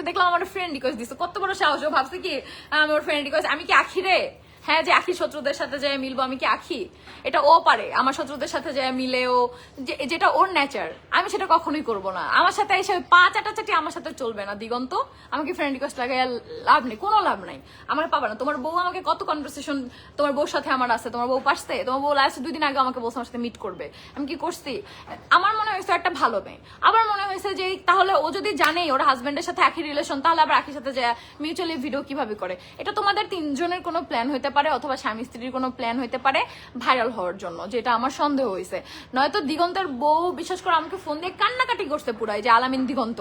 আজকে দেখলাম আমার ফ্রেন্ড রিকোয়েস্ট দিছে। কত বড় সাহস ও, ভাবছে কি আমার ফ্রেন্ড রিকোয়েস্ট আমি কি আখি রে হ্যাঁ যে আখি শত্রুদের সাথে যায় মিলবো, আমি কি আখি? এটা ও পারে, আমার শত্রুদের সাথে যায় মিলে ও যে- যেটা ওর নেচার আমি সেটা কখনোই করব না। আমার সাথে এসে পা চাটাচাটি আমার সাথে চলবে না, দিগন্ত। আমাকে ফ্রেন্ড রিকোয়েস্ট লাগাই লাভ নেই, কোনো লাভ নাই। আমার পাবা না। তোমার বউ আমাকে কত কনভারসেশন তোমার বউর সাথে আমার আছে, তোমার বউ পারছে? তোমার বউ লাস্ট দুই দিন আগে আমাকে বলছে আমার সাথে মিট করবে। আমি কি করছি? আমার মনে হয়েছে একটা ভালো মেয়ে। আবার মনে হয়েছে যে তাহলে ও যদি জানে ওর হাজবেন্ডের সাথে একই রিলেশন তাহলে আবার একই সাথে যায় মিউচুয়ালি ভিডিও কীভাবে করে? এটা তোমাদের তিনজনের কোনো প্ল্যান হইতে পারে অথবা স্বামী স্ত্রীর কোনো প্ল্যান হইতে পারে ভাইরাল হওয়ার জন্য, যেটা আমার সন্দেহ হয়েছে নয়তো দিগন্তের বউ বিশেষ করে, আমাকে ফোন দিয়ে কান্নাকাটি করছে পুরাই, যে আলামিন দিগন্ত,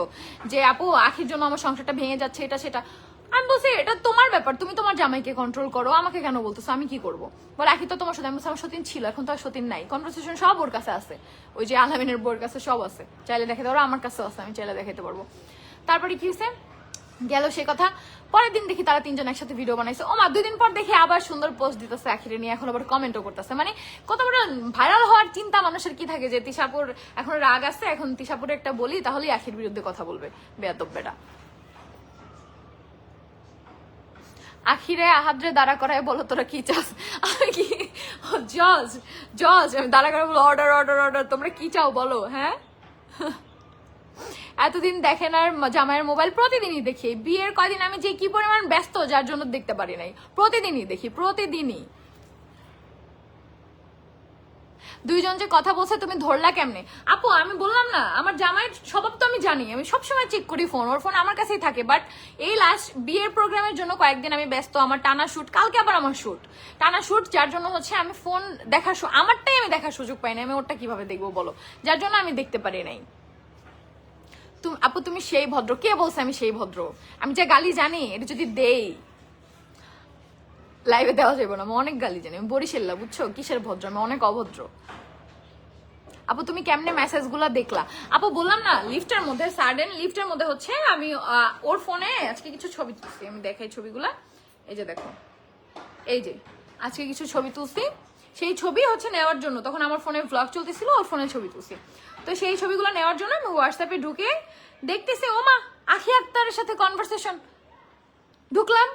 যে আপু, আখির জন্য আমার সংসারটা ভেঙে যাচ্ছে, এটা সেটা। আমি বলছি, এটা তোমার ব্যাপার, তুমি তোমার জামাইকে কন্ট্রোল করো, আমাকে কেন বলতেছো, আমি কি করব? বলে, আখি তো তোমার সাথে, আমি আমার সতীন ছিল, এখন তো আর সতীন নাই কনভারসেশন সব ওর কাছে আছে, ওই যে আলামিনের বউর কাছে সব আছে, চাইলে দেখাতে পারো আমার কাছেও আছে, আমি চাইলে দেখাতে পারব। তারপরে কি হয়েছে গেল সে কথা। পরের দিন দেখি তারা তিনজন একসাথে ভিডিও বানাইছে। ও মা দুই দিন পর দেখি আবার সুন্দর পোস্ট দিতেছে আখিরে নিয়ে, এখন আবার কমেন্টও করতেছে। মানে কত বড় ভাইরাল হওয়ার চিন্তা মানুষের কি থাকে যে তিশাপুর এখন রাগ আছে, এখন তিশাপুরে একটা বলি, তাহলেই আখির বিরুদ্ধে কথা বলবে। বেয়াদব বেটা। আখিরে আহাদ্রে দাঁড়া করায় বলো, তোরা কি চাস? কি? জজ জজ দাঁড়া করে বলো অর্ডার অর্ডার অর্ডার তোমরা কি চাও বলো হ্যাঁ? এতদিন দেখেন আর জামাইয়ের মোবাইল প্রতিদিনই দেখি। বিয়ের কয়দিন আমি যে কি পরিমাণ ব্যস্ত, যার জন্য দেখতে পারি নাই। প্রতিদিনই দেখি, প্রতিদিনই। দুইজন যে কথা বলছে, তুমি ধরলা কেমনে? আপু, আমি বললাম না, আমার জামাইয়ের স্বভাব তো আমি জানি। আমি সবসময় চেক করি ফোন ওর ফোন আমার কাছেই থাকে। বাট এই লাস্ট বিয়ের প্রোগ্রামের জন্য কয়েকদিন আমি ব্যস্ত, আমার টানা শুট কালকে আবার আমার শুট টানা শুট যার জন্য হচ্ছে আমি ফোন দেখার আমারটাই আমি দেখার সুযোগ পাই না আমি ওরটা কীভাবে দেখব বলো? যার জন্য আমি দেখতে পারি নাই। আপু, তুমি সেই ভদ্র। কে বলছে আমি সেই ভদ্র? আমি যে গালি জানি, এটা যদি দেই লাইভে দেওয়া যাবে না। আমি অনেক গালি জানি। আমি বরিশাল্লা, বুঝছ? কিসের ভদ্র? আমি অনেক অভদ্র। আপু, তুমি কেমনে মেসেজগুলা দেখলা? আপু, বললাম না লিফটের মধ্যে সাডেন লিফটের মধ্যে হচ্ছে, আমি ওর ফোনে আজকে কিছু ছবি তুলছি। আমি দেখাই ছবিগুলা। এই যে দেখো। এই যে, আজকে কিছু ছবি তুলছি। সেই ছবি হচ্ছে নেওয়ার জন্য। তখন আমার ফোনে ব্লগ চলতেছিল, ওর ফোনে ছবি তুলছি। তো সেই ছবিগুলো নেওয়ার জন্য আমি হোয়াটসঅ্যাপে ঢুকে দেখতেছি ওমা আখি আক্তারের সাথে কনভারসেশন ঢুকলাম।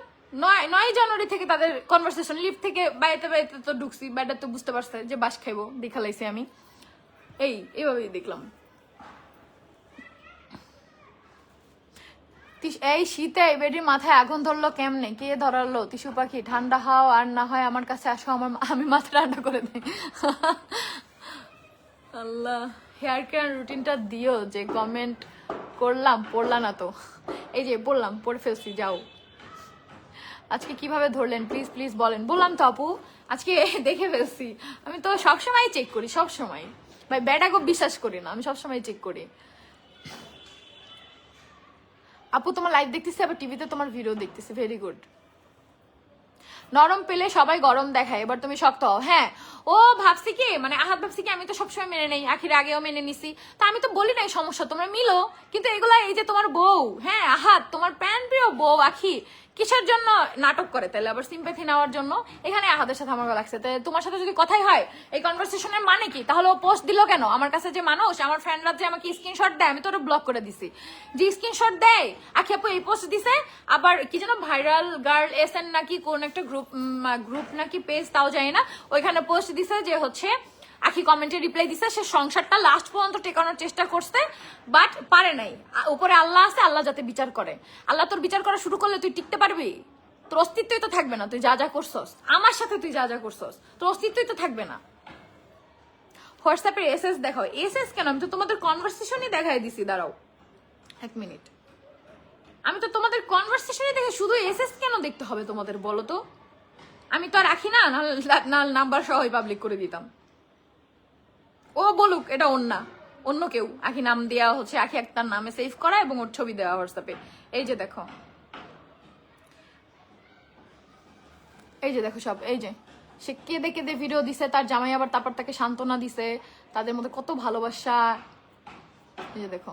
নয় নয় জানুয়ারি থেকে তাদের কনভারসেশন লিফট থেকে বাইরে বাইরে তো ঢুকছি বাইরে তো বুঝতে পারছে যে বাস খাইবো দেখা লাইছি আমি। এই, এইভাবেই দেখলাম। এই শীতে বেডির মাথায় আগুন ধরলো কেমনে? কে ধরালো? টিসু পাখি, ঠান্ডা হাও আর না হয় আমার কাছে আসো, আমার আমি মাথা ঠান্ডা করে দিই। আল্লাহ হেয়ার কেয়ার রুটিনটা দিও যে কমেন্ট করলাম, পড়লা না তো। এই যে, বললাম, পড়ে ফেলছি, যাও। আজকে কীভাবে ধরলেন? প্লিজ প্লিজ বলেন। বললাম তো আপু, আজকে দেখে ফেলছি। আমি তো সবসময় চেক করি, সবসময়। ভাই ব্যাটাকে বিশ্বাস করি না, আমি সবসময় চেক করি। আপু তোমার লাইভ দেখতেছি, আবার টিভিতে তোমার ভিডিও দেখতেছি ভেরি গুড নরম পেলে সবাই গরম দেখায়, এবার তুমি শক্ত হও। হ্যাঁ ও ভাবছি কি মানে আহাত ভাবছি কি, আমি তো সবসময় মেনে নেই, আখির আগেও মেনে নিছি। তা আমি তো বলি নাই সমস্যা, তোমরা মিলো, কিন্তু এগুলা এই যে তোমার বউ হ্যাঁ আহাত, তোমার প্যান প্রিয় বউ, আখি কিসের জন্য নাটক করে? তাহলে আবার সিম্প্যাথি নেওয়ার জন্য। এখানে আহাদের সাথে আমার লাগছে। তাই তোমার সাথে যদি কথাই হয়, এই কনভারসেশনের মানে কি? তাহলে ও পোস্ট দিল কেন? আমার কাছে যে মানুষ, আমার ফ্রেন্ডরা যে আমাকে স্ক্রিনশট দেয়, আমি তো ওটা ব্লক করে দিছি। যে স্ক্রিনশট দেয়, আখি আপু এই পোস্ট দিছে, আবার কি যেন ভাইরাল গার্ল এস এন নাকি কোন একটা গ্রুপ গ্রুপ নাকি পেজ তাও যায় না, ওইখানে পোস্ট দিছে যে হচ্ছে আখি কমেন্টে রিপ্লাই দিছে, সে সংসারটা লাস্ট পর্যন্ত টেকানোর চেষ্টা করছে বাট পারে নাই। উপরে আল্লাহ আছে, আল্লাহ যাতে বিচার করে। আল্লাহ তোর বিচার করা শুরু করলে তুই টিকতে পারবি? তোর অস্তিত্বই তো থাকবে না, তুই যা যা করছস। আমার সাথে তুই যা যা করছস, তোর অস্তিত্বই তো থাকবে না। হোয়াটসঅ্যাপে এস এস দেখাও এস এস কেন? আমি তো তোমাদের কনভারসেশনই দেখাই দিছি, দাঁড়াও। এক মিনিট। আমি তো তোমাদের কনভারসেশনই দেখে শুধু এস এস কেন দেখতে হবে তোমাদের, বলো তো? আমি তো আর রাখি না নাম্বার সহই পাবলিক করে দিতাম। ও বলুক, এটা অন্য অন্য কেউ। আখি নাম দেওয়া হচ্ছে, আখি একটার নামে সেভ করা এবং ওর ছবি দেওয়া হোয়াটসঅ্যাপে এই যে দেখো। এই যে দেখো সব, এই যে। সে কেঁদে কেঁদে ভিডিও দিছে, তার জামাই আবার তারপর তাকে সান্ত্বনা দিছে। তাদের মধ্যে কত ভালোবাসা। এই যে দেখো।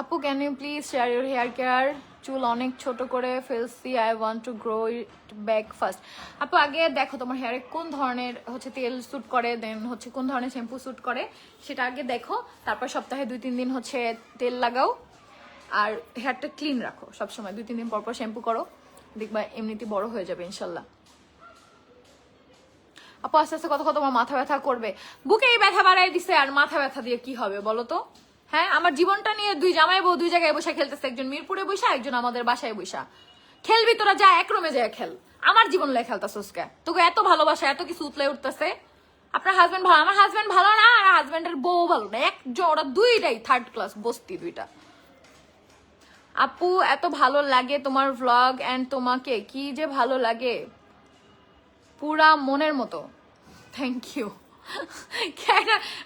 আপু can you please share your hair care চুল অনেক ছোট করে ফেলছি I want to grow it back first আপু, আগে দেখো তোমার হেয়ারে কোন ধরনের হচ্ছে তেল স্যুট করে দেন হচ্ছে কোন ধরনের শ্যাম্পু স্যুট করে, সেটা আগে দেখো, তারপর সপ্তাহে দুই, তিন দিন হচ্ছে তেল লাগাও, আর হেয়ারটা ক্লিন রাখো, সবসময় দুই, তিন দিন পর পর শ্যাম্পু করো, দেখবা এমনিতে বড় হয়ে যাবে, ইনশাল্লাহ। আপু, আস্তে আস্তে, কত কত, তোমার মাথা ব্যথা করবে। বুকেই ব্যথা বাড়াই দিছে, আর মাথা ব্যথা দিয়ে কি হবে, বলো তো? হ্যাঁ আমার জীবনটা নিয়ে দুই জামাই বউ দুই জায়গায় বসে খেলতেছে। একজন মিরপুরে বসা, একজন আমাদের বাসায় বসা। খেলবি তোরা, যা এক রুমে যায় খেল। আমার জীবন লাই খেলতাছিস তোকে এত ভালোবাসা, এত কিছু উতলে উঠতেছে। আপনার হাজবেন্ড ভালো, আমার হাজবেন্ড ভালো না, আর হাজবেন্ডের বউ ভালো না। একজন ওরা দুইটাই থার্ড ক্লাস বস্তি দুইটা। আপু, এত ভালো লাগে তোমার ভ্লগ এন্ড তোমাকে। কি যে ভালো লাগে। পুরা মনের মতো। থ্যাংক ইউ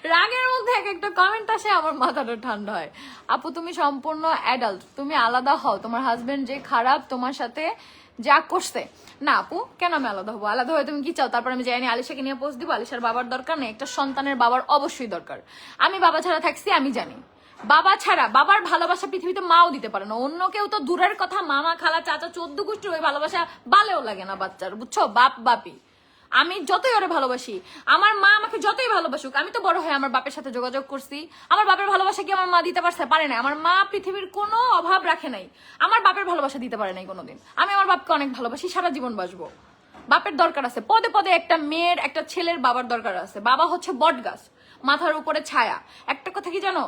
রাগের মধ্যে এক একটা কমেন্ট আসে, আমার মাথাটা ঠান্ডা হয়। আপু, তুমি সম্পূর্ণ অ্যাডাল্ট তুমি আলাদা হও। তোমার হাজবেন্ড যে খারাপ, তোমার সাথে যা করছে। না, আপু, কেন আমি আলাদা হব? আলাদা হয়ে তুমি কি চাও? তারপর আমি জানি আলিশাকে নিয়ে পোস্ট দিব। আলিশার বাবার দরকার নেই, একটা সন্তানের বাবার অবশ্যই দরকার। আমি বাবা ছাড়া থাকছি, আমি জানি। বাবা ছাড়া, বাবার ভালোবাসা পৃথিবীতে মাও দিতে পারে না। অন্য কেউ তো দূরের কথা, মামা, খালা, চাচা, চোদ্দ গোষ্ঠীর ওই ভালোবাসা বালেও লাগে না বাচ্চার, বুঝছ? বাপ, বাপি। আমি যতই ওরে ভালোবাসি, আমার মা আমাকে যতই ভালোবাসুক, আমি তো বড় হয়ে আমার বাপের সাথে যোগাযোগ করছি। আমার বাপের ভালোবাসা কি আমার মা দিতে পারছে? পারে না আমার মা পৃথিবীর কোনো অভাব রাখে নাই। আমার বাপের ভালোবাসা দিতে পারে নাই কোনোদিন। আমি আমার বাপকে অনেক ভালোবাসি, সারা জীবন বাসবো বাপের দরকার আছে। পদে পদে একটা মেয়ের, একটা ছেলের বাবার দরকার আছে। বাবা হচ্ছে বট গাছ, মাথার উপরে ছায়া। একটা কথা কি জানো?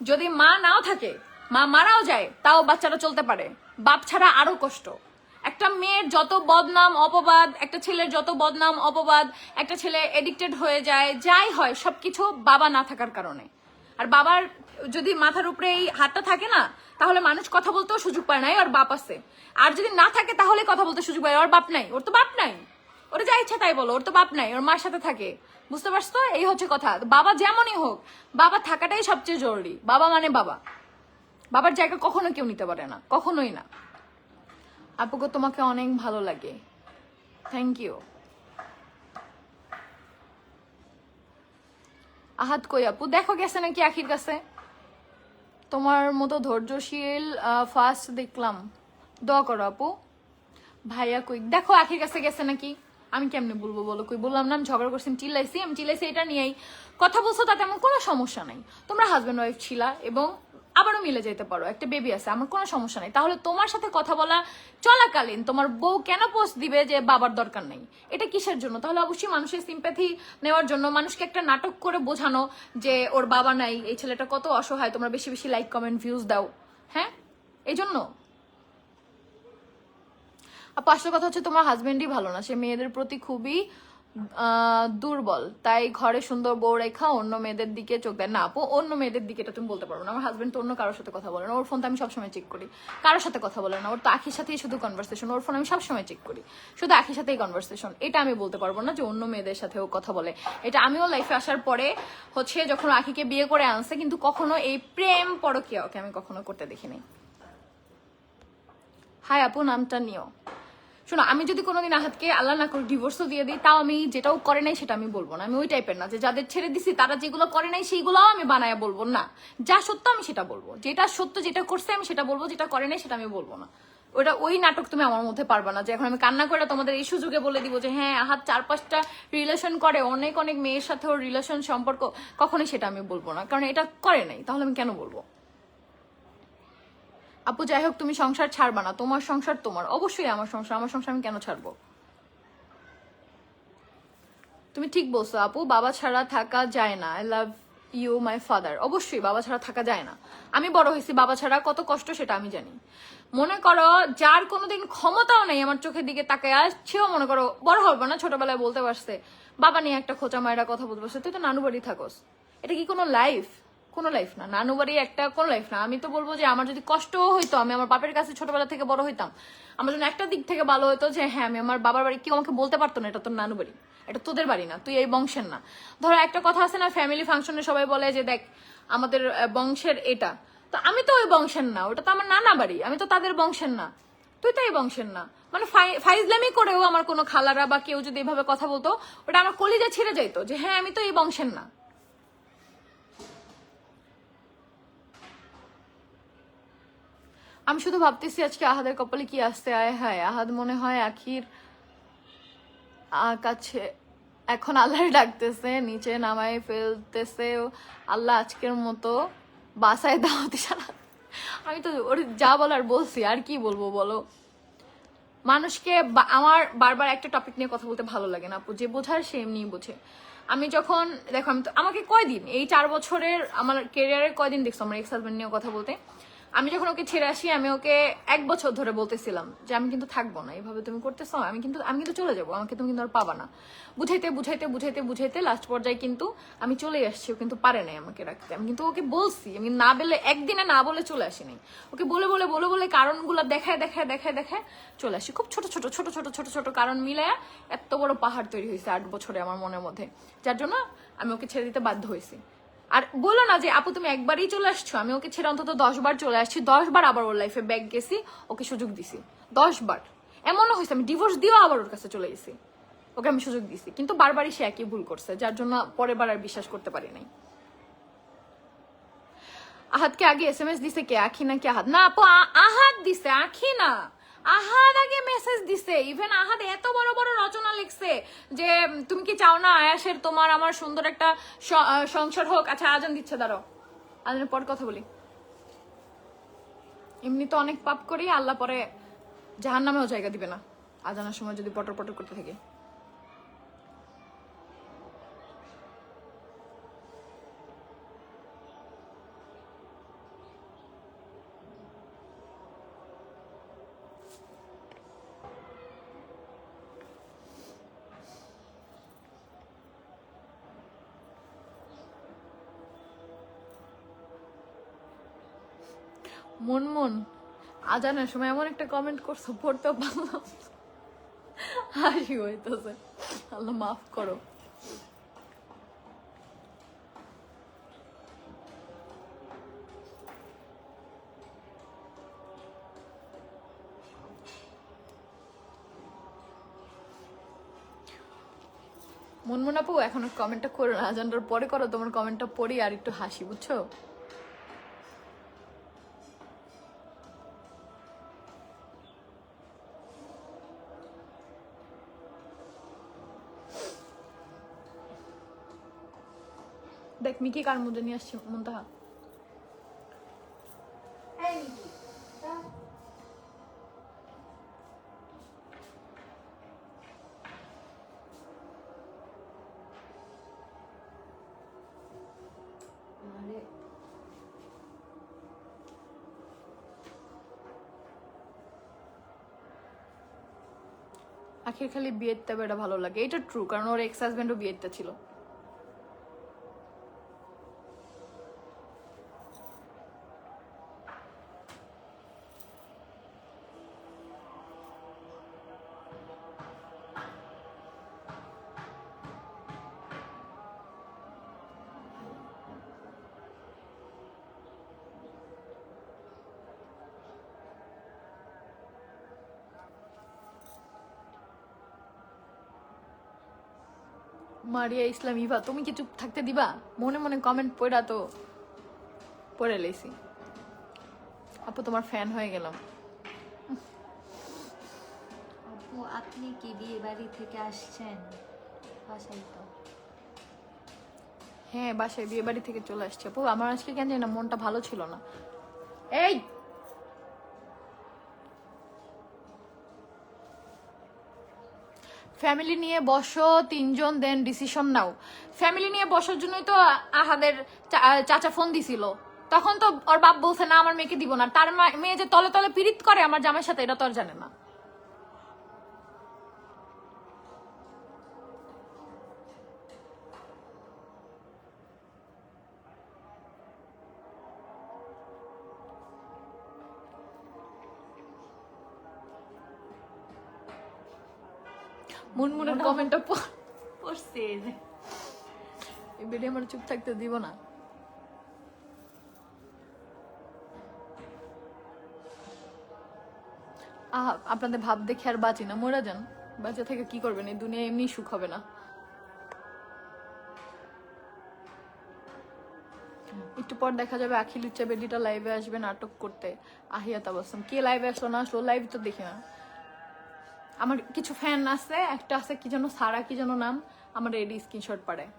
যদি মা নাও থাকে, মা মারাও যায়, তাও বাচ্চারা চলতে পারে। বাপ ছাড়া আরও কষ্ট। একটা মেয়ের যত বদনাম, অপবাদ, একটা ছেলের যত বদনাম, অপবাদ, একটা ছেলে এডিক্টেড হয়ে যায়, যাই হয়, সবকিছু বাবা না থাকার কারণে। আর বাবার যদি মাথার উপরে এই হাতটা থাকে না, তাহলে মানুষ কথা বলতেও সুযোগ পায় নাই ওর বাপ আছে। আর যদি না থাকে, তাহলে কথা বলতে সুযোগ পায় ওর বাপ নাই, ওর তো বাপ নাই। ওর যা ইচ্ছা তাই বলো, ওর তো বাপ নাই, ওর মার সাথে থাকে। বুঝতে পারছ তো? এই হচ্ছে কথা। বাবা যেমনই হোক, বাবা থাকাটাই সবচেয়ে জরুরি। বাবা মানে বাবা। বাবার জায়গা কখনো কেউ নিতে পারে না, কখনোই না। আপুকে তোমাকে অনেক ভালো লাগে। থ্যাংক ইউ আহাত কই আপু? দেখো গেছে নাকি আখির কাছে? তোমার মতো ধৈর্যশীল ফার্স্ট দেখলাম। দোয়া করো আপু। ভাইয়া কই, দেখো আখির কাছে গেছে নাকি? আমি কেমনে বলব বলো? কই, বললাম না, আমি ঝগড়া করছি চিল্লাইছি, আমি চিল্লাইছি, এটা নিয়েই। কথা বলছো তাতে আমার কোনো সমস্যা নাই। তোমরা হাজব্যান্ড ওয়াইফ ছিলা এবং আবারও মিলে যেতে পারো, একটা বেবি আছে, আমার কোনো সমস্যা নাই। তাহলে তোমার সাথে কথা বলা চলাকালীন তোমার বউ কেন পোস্ট দিবে যে বাবার দরকার নেই? এটা কিসের জন্য? তাহলে অবশ্যই মানুষের সিম্প্যাথি নেওয়ার জন্য মানুষকে একটা নাটক করে বোঝানো যে ওর বাবা নাই, এই ছেলেটা কত অসহায়, তোমরা বেশি বেশি লাইক কমেন্ট ভিউজ দাও। হ্যাঁ? এই জন্য আর আসল কথা হচ্ছে তোমার হাজবেন্ডই ভালো না, সে মেয়েদের প্রতি খুবই দুর্বল। তাই ঘরে সুন্দর বউ রেখা, অন্য মেয়েদের দিকে চোখ দেয় না, আপু, অন্য মেয়েদের দিকে এটা তুমি বলতে পারব না। আমার হাজবেন্ড তো অন্য কারোর সাথে কথা বলে না। ওর ফোন তো আমি সবসময় চেক করি। কারোর সাথে কথা বলে না। ওর তো আখির সাথেই শুধু কনভারসেশন ওর ফোন আমি সবসময় চেক করি। শুধু আখির সাথেই কনভারসেশন এটা আমি বলতে পারব না যে অন্য মেয়েদের সাথেও কথা বলে। এটা আমিও লাইফে আসার পরে হচ্ছে যখন আখিকে বিয়ে করে আনছে, কিন্তু কখনো এই প্রেম পরকীয়া ওকে আমি কখনো করতে দেখিনি। হাই আপু, নামটা নিও। শোনো, আমি যদি কোনোদিন আহাতকে আল্লাহ না করে ডিভোর্সও দিয়ে দিই, তাও আমি যেটাও করে নাই সেটা আমি বলব না। আমি ওই টাইপের না যে যাদের ছেড়ে দিছি, তারা যেগুলো করে নাই সেইগুলোও আমি বানায় বলব না। যা সত্য আমি সেটা বলব। যেটা সত্য যেটা করছে আমি সেটা বলব, যেটা করে নাই সেটা আমি বলব না। ওটা ওই নাটক তুমি আমার মধ্যে পারবে না যে এখন আমি কান্না করে তোমাদের এই সুযোগে বলে দিব যে হ্যাঁ আহাত চার পাঁচটা রিলেশন করে, অনেক অনেক মেয়ের সাথে ওর রিলেশন সম্পর্ক, কখনোই সেটা আমি বলব না। কারণ এটা করে নাই, তাহলে আমি কেন বলব? আপু, যাই হোক, তুমি সংসার ছাড়বা না। তোমার সংসার তোমার। অবশ্যই আমার সংসার। আমার সংসার আমি কেন ছাড়বো? তুমি ঠিক বলছো, আপু, বাবা ছাড়া থাকা যায় না। I love you my father অবশ্যই, বাবা ছাড়া থাকা যায় না। আমি বড় হয়েছি, বাবা ছাড়া কত কষ্ট সেটা আমি জানি। মনে করো, যার কোনোদিন ক্ষমতাও নেই আমার চোখের দিকে তাকায় সেও মনে করো বড় হবে না, ছোটবেলায় বলতে পারছে, বাবা নিয়ে একটা খোঁচা মায়েরা কথা বলতে পারছে, তুই তো নানু বাড়ি থাকস। এটা কি কোনো লাইফ কোনো লাইফ না। নানু বাড়ি একটা কোনো লাইফ না। আমি তো বলব যে আমার যদি কষ্টও হইতো, আমি আমার বাপের কাছে ছোটবেলা থেকে বড় হইতাম, আমার জন্য একটা দিক থেকে ভালো হতো যে হ্যাঁ আমি আমার বাবার বাড়ি কেউ আমাকে বলতে পারতো না, এটা তোর নানু বাড়ি এটা তোদের বাড়ি না, তুই এই বংশের না। ধরো একটা কথা আছে না ফ্যামিলি ফাংশনে সবাই বলে যে, দেখ, আমাদের বংশের এটা। তো আমি তো ওই বংশের না, ওটা তো আমার নানা বাড়ি, আমি তো তাদের বংশের না। তুই তো এই বংশের না। মানে ফাই- ফাইজলামি করেও আমার কোনো খালারা বা কেউ যদি এভাবে কথা বলতো, ওটা আমার কলিজা ছিঁড়ে যাইতো যে হ্যাঁ আমি তো এই বংশের না। আমি শুধু ভাবতেছি আজকে আহাদের কপালে কি আসতে আয় হায়। আহাদ মনে হয় আখির কাছে এখন আল্লাহ ডাকতেছে, নিচে নামায় ফেলতেছে। আল্লাহ আজকের মতো বাসায় দাওয়াতে সারা আমি তো ওর যা বলার বলছি, আর কি বলব বলো? মানুষকে আমার বারবার একটা টপিক নিয়ে কথা বলতে ভালো লাগে না আপু। যে বোঝার সে এমনি বোঝে। আমি যখন, দেখো আমি তো, আমাকে কয়দিন, এই চার বছরের আমার কেরিয়ারের কয়দিন দেখছ? আমার এক্স হাজবেন্ড নিয়ে কথা বলতে। আমি যখন ওকে ছেড়ে আসি, আমি ওকে এক বছর ধরে বলতেছিলাম যে, আমি কিন্তু থাকব না। এইভাবে তুমি করতেছো, আমি কিন্তু আমি কিন্তু চলে যাব। আমাকে তুমি কিন্তু আর পাবা না। বুঝাইতে বুঝাইতে বুঝাইতে বুঝাইতে লাস্ট পর্যায়ে কিন্তু আমি চলে আসছি। ও কিন্তু পারে নাই আমাকে রাখতে। আমি কিন্তু ওকে বলছি, আমি না বলে, একদিনে না বলে চলে আসি নাই। ওকে বলে বলে বলে বলে কারণগুলো দেখায় দেখায় দেখায় দেখায় চলে আসি। খুব ছোট ছোট ছোট ছোট ছোট ছোট কারণ মিলে এত বড় পাহাড় তৈরি হয়েছে আট বছরে আমার মনের মধ্যে। যার জন্য আমি ওকে ছেড়ে দিতে বাধ্য হয়েছি। আর বলল না যে, আপু, তুমি একবারই চলে আসছো। আমি ওকে ছেড়ে অন্তত দশ বার চলে আসছি। দশ বার আবার ওর লাইফে ব্যাগ গেছি, ওকে সুযোগ দিছি। দশ বার। এমনও হয়েছে, আমি ডিভোর্স দিয়েও আবার ওর কাছে চলে গেছি। ওকে আমি সুযোগ দিছি। কিন্তু বারবারই সে একই ভুল করছে, যার জন্য পরের বার আর বিশ্বাস করতে পারি নাই। আহাদকে আগে এস এম এস দিছে কে? আখি না নাকি আহাত? না, আপু আহাত দিছে আখি না আহাদ আগে মেসেজ দিছে। ইভেন আহাদ এত বড় বড় রচনা লিখছে যে, তুমি কি চাও না আয়াসের তোমার আমার সুন্দর একটা সংসার হোক? আচ্ছা আজান দিচ্ছে ধরো আজানের পর কথা বলি। এমনি তো অনেক পাপ করি, আল্লাহ পরে জাহান নামেও জায়গা দিবে না। আজানার সময় যদি পটর পটর করতে থাকে। মন মন আজানের সময় এমন একটা কমেন্ট করছ, পড়তেও পারলাম হাসি হইতেছে। আল্লাহ মাফ করো। মনমন আপু, এখন কমেন্টটা করো না। আজানটার পরে করো, তোমার কমেন্টটা পড়ি আর একটু হাসি, বুঝছ? মিকি কার মধ্যে নিয়ে আসছি মন্তাহা? আখির খালি বিয়েতে বেটা ভালো লাগে এটা ট্রু কারণ ওর এক্স হাজবেন্ডও বিয়েতে ছিল। মারিয়া ইসলাম ইভা তুমি কি চুপ থাকতে দিবা? মনে মনে কমেন্ট পড়া তো পড়ে লেছি। আপু তোমার ফ্যান হয়ে গেলাম। আপু আপনি কি বিয়ে বাড়ি থেকে আসছেন? বাসায় তো। হ্যাঁ বাসায় বিয়ে বাড়ি থেকে চলে আসছে। আপু আমার আজকে কেন জানি না মনটা ভালো ছিল না। এই! ফ্যামিলি নিয়ে বসো, তিনজন দেন ডিসিশন নাও। ফ্যামিলি নিয়ে বসার জন্যই তো আহাদের চাচা ফোন দিছিল। তখন তো ওর বাপ বলছে, না, আমার মেয়েকে দিব না। তার মেয়ে যে তলে তলে পীড়িত করে আমার জামাইয়ের সাথে, এটা তো আর জানে না। মুনমুনের কমেন্টটা পড়ছে এই ভিডিও আমার চুপ থাকতে দিব না। আহা আপনাদের ভাব দেখে আর বাঁচি না। মরে যান। বাঁচা থেকে কি করবেন? এই দুনিয়া এমনি সুখ হবে না। একটু পর দেখা যাবে আখিল উচ্চা বেডিটা লাইভে আসবে নাটক করতে। আহিয়া তাবাসম কে লাইভে আসলো? না আসলো? লাইভ তো দেখি না। আমার কিছু ফ্যান আছে, একটা আছে কি যেন, সারা কি যেন নাম, আমার রেডি স্ক্রিনশট পাড়ায়